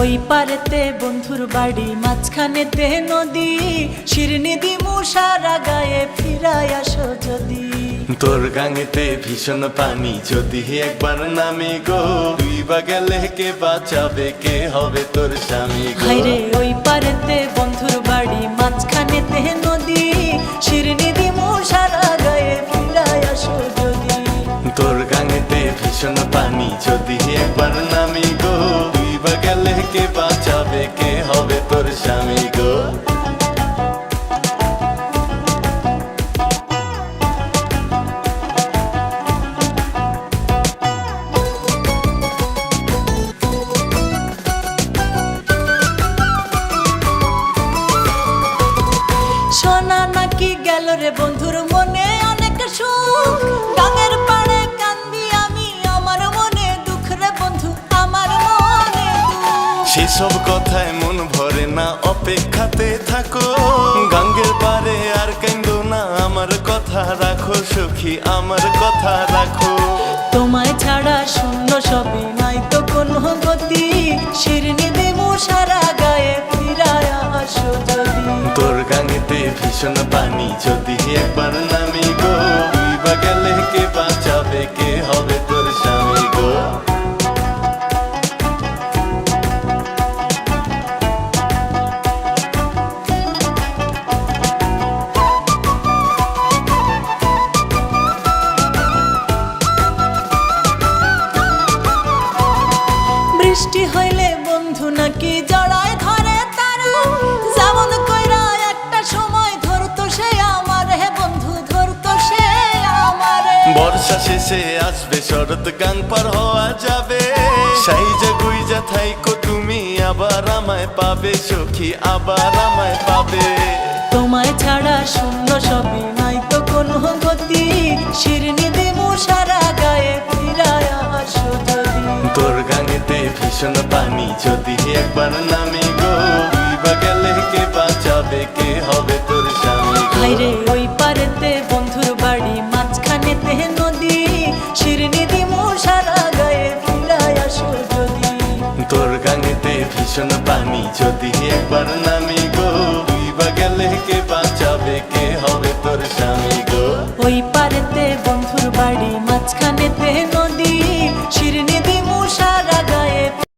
ওই পারেতে বন্ধুর বাড়ি মাঝখানে মাঝখানেতে নদী। শিরনি দিমু সারা গায়ে ফিরায় আসো যদি। তোর গাঙেতে ভীষণ পানি যদি একবার নামে গো। তুই বা গেলে কে বাঁচাবে কে হবে তোর স্বামী গো? হাইরে ওই পারেতে বন্ধুর বাড়ি মাঝখানেতে নদী। শিরনি দিমু সারা গায়ে ফিরায় আসো যদি। তোর গাঙেতে ভীষণ পানি যদি একবার নামে গো। তুই বা গেলে গেল রে বন্ধুর মনে অনেক সুখ। গাঙের পাড়ে কান্দি আমি আমার মনে দুঃখ রে বন্ধু আমার মনে সেসব কথায় মন ভরে না অপেক্ষাতে থাকো। গাঙ্গের পারে আর কেন্দ্র না আমার কথা রাখো সখী আমার কথা রাখো। তোমায় ছাড়া শূন্য ভীষণ পানি যদি একবার নামি গো তুই বা কে বাঁচাবে? কে হবে তোর স্বামী গো? বৃষ্টি হইলে বন্ধু নাকি জড়ায় বর্ষা শেষে আসবে শরৎ গাং পার হওয়া যাবে। সাইজা গুইজা থাইকো তুমি আবার আমায় পাবে সখী আবার আমায় পাবে। তোমায় ছাড়া শূন্য সবই নাই তো কোনো গতি। শিরনি দিমু সারা গায়ে ফিরায় আসো যদি। তোর গাঙেতে ভীষণ পানি যদি একবার নামি ভীষণ পানি যদি একবার নামি গো ডুইবা গেলে কে বাঁচাবে, কে হবে তোর স্বামী গো? ওই পারেতে বন্ধুর বাড়ি, মাঝখানেতে নয়।